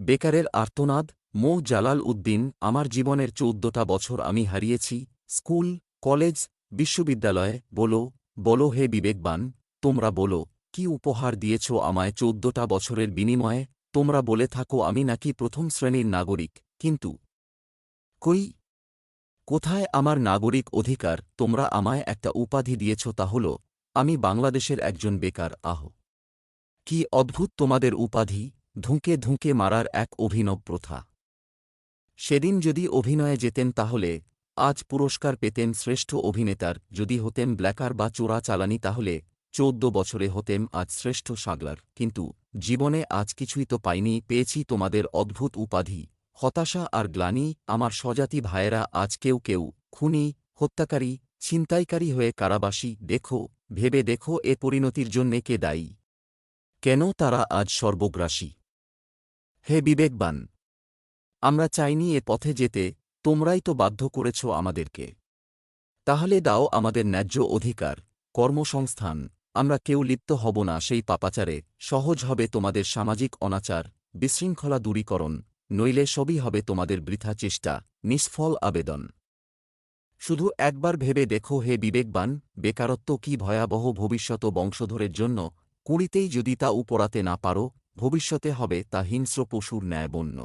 বেকারের আর্তনাদ, মো. জালাল উদ্দিন, আমার জীবনের চৌদ্দটা বছর আমি হারিয়েছি, স্কুল, কলেজ, বিশ্ববিদ্যালয়ে, বলো বলো হে বিবেকবান, তোমরা বলো, কি উপহার দিয়েছ আমায় চৌদ্দটা বছরের বিনিময়ে, তোমরা বলে থাকো আমি নাকি প্রথম শ্রেণির নাগরিক, কিন্তু কই? কোথায় আমার নাগরিক অধিকার, তোমরা আমায় একটা উপাধি দিয়েছ তা হল, আমি বাংলাদেশের একজন বেকার, আহ! কি অদ্ভুত তোমাদের উপাধি ধুঁকে ধুঁকে মারার এক অভিনব প্রথা। সেদিন যদি অভিনয়ে যেতেন তাহলে, আজ পুরস্কার পেতেন শ্রেষ্ঠ অভিনেতার, যদি হতেন ব্ল্যাকার বা চোরা চালানি তাহলে, চৌদ্দ বছরে হতেম আজ শ্রেষ্ঠ সাগলার। কিন্তু, জীবনে আজ কিছুই তো পাইনি, পেয়েছি তোমাদের অদ্ভুত উপাধি, হতাশা আর গ্লানি, আমার স্বজাতি ভাইয়েরা আজ কেউ কেউ, খুনি, হত্যাকারী, ছিনতাইকারী হয়ে কারাবাসী, দেখো, ভেবে দেখো এ পরিণতির জন্যে কে দায়ী। কেন তারা আজ সর্বগ্রাসী? হে বিবেকবান, আমরা চাইনি এ পথে যেতে, তোমরাই তো বাধ্য করেছ আমাদেরকে। তাহলে দাও আমাদের ন্যায্য অধিকার, কর্মসংস্থান, আমরা কেউ লিপ্ত হব না সেই পাপাচারে, সহজ হবে তোমাদের সামাজিক অনাচার, বিশৃঙ্খলা দূরীকরণ, নইলে সবই হবে তোমাদের বৃথা চেষ্টা, নিষ্ফল আবেদন। শুধু একবার ভেবে দেখো হে বিবেকবান, বেকারত্ব কি ভয়াবহ ভবিষ্যত বংশধরের জন্য, কুড়িতেই যদি তা উপরাতে না পারো ভবিষ্যতে হবে তা হিংস্র পশুর ন্যায় বন্য